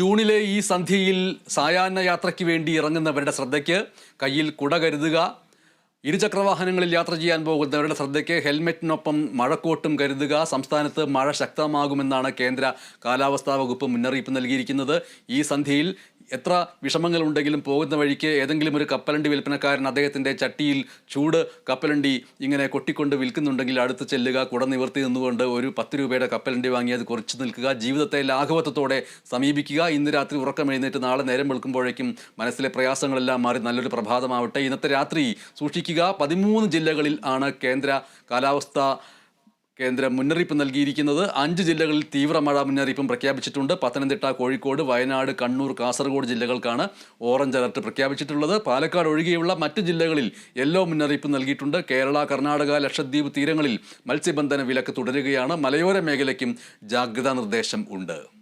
ജൂണിലെ ഈ സന്ധ്യയിൽ സായാഹ്ന യാത്രയ്ക്ക് വേണ്ടി ഇറങ്ങുന്നവരുടെ ശ്രദ്ധയ്ക്ക് കയ്യിൽ കുട കരുതുക. ഇരുചക്രവാഹനങ്ങളിൽ യാത്ര ചെയ്യാൻ പോകുന്നവരുടെ ശ്രദ്ധയ്ക്ക് ഹെൽമെറ്റിനൊപ്പം മഴക്കോട്ടും കരുതുക. സംസ്ഥാനത്ത് മഴ ശക്തമാകുമെന്നാണ് കേന്ദ്ര കാലാവസ്ഥാ വകുപ്പ് മുന്നറിയിപ്പ് നൽകിയിരിക്കുന്നത്. ഈ സന്ധ്യയിൽ എത്ര വിഷമങ്ങളുണ്ടെങ്കിലും പോകുന്ന വഴിക്ക് ഏതെങ്കിലും ഒരു കപ്പലണ്ടി വിൽപ്പനക്കാരൻ അദ്ദേഹത്തിന്റെ ചട്ടിയിൽ ചൂട് കപ്പലണ്ടി ഇങ്ങനെ കൊട്ടിക്കൊണ്ട് വിൽക്കുന്നുണ്ടെങ്കിൽ അടുത്ത് ചെല്ലുക കുട നിവർത്തി നിന്നുകൊണ്ട് ഒരു പത്ത് രൂപയുടെ കപ്പലണ്ടി വാങ്ങി അത് കുറച്ച് നിൽക്കുക ജീവിതത്തെ ലാഘവത്വത്തോടെ സമീപിക്കുക. ഇന്ന് രാത്രി ഉറക്കം എഴുന്നേറ്റ് നാളെ നേരം വെളുക്കുമ്പോഴേക്കും മനസ്സിലെ പ്രയാസങ്ങളെല്ലാം മാറി നല്ലൊരു പ്രഭാതമാവട്ടെ. ഇന്നത്തെ രാത്രി സൂക്ഷിക്കുക. പതിമൂന്ന് ജില്ലകളിൽ ആണ് കേന്ദ്ര കാലാവസ്ഥ കേന്ദ്രം മുന്നറിയിപ്പ് നൽകിയിരിക്കുന്നത് അഞ്ച് ജില്ലകളിൽ തീവ്ര മഴ മുന്നറിയിപ്പും പ്രഖ്യാപിച്ചിട്ടുണ്ട്. പത്തനംതിട്ട കോഴിക്കോട് വയനാട് കണ്ണൂർ കാസർഗോഡ് ജില്ലകൾക്കാണ് ഓറഞ്ച് അലർട്ട് പ്രഖ്യാപിച്ചിട്ടുള്ളത്. പാലക്കാട് ഒഴികെയുള്ള മറ്റ് ജില്ലകളിൽ യെല്ലോ മുന്നറിയിപ്പ് നൽകിയിട്ടുണ്ട്. കേരള കർണാടക ലക്ഷദ്വീപ് തീരങ്ങളിൽ മത്സ്യബന്ധന വിലക്ക് തുടരുകയാണ്. മലയോര മേഖലയ്ക്കും ജാഗ്രതാ നിർദ്ദേശം ഉണ്ട്.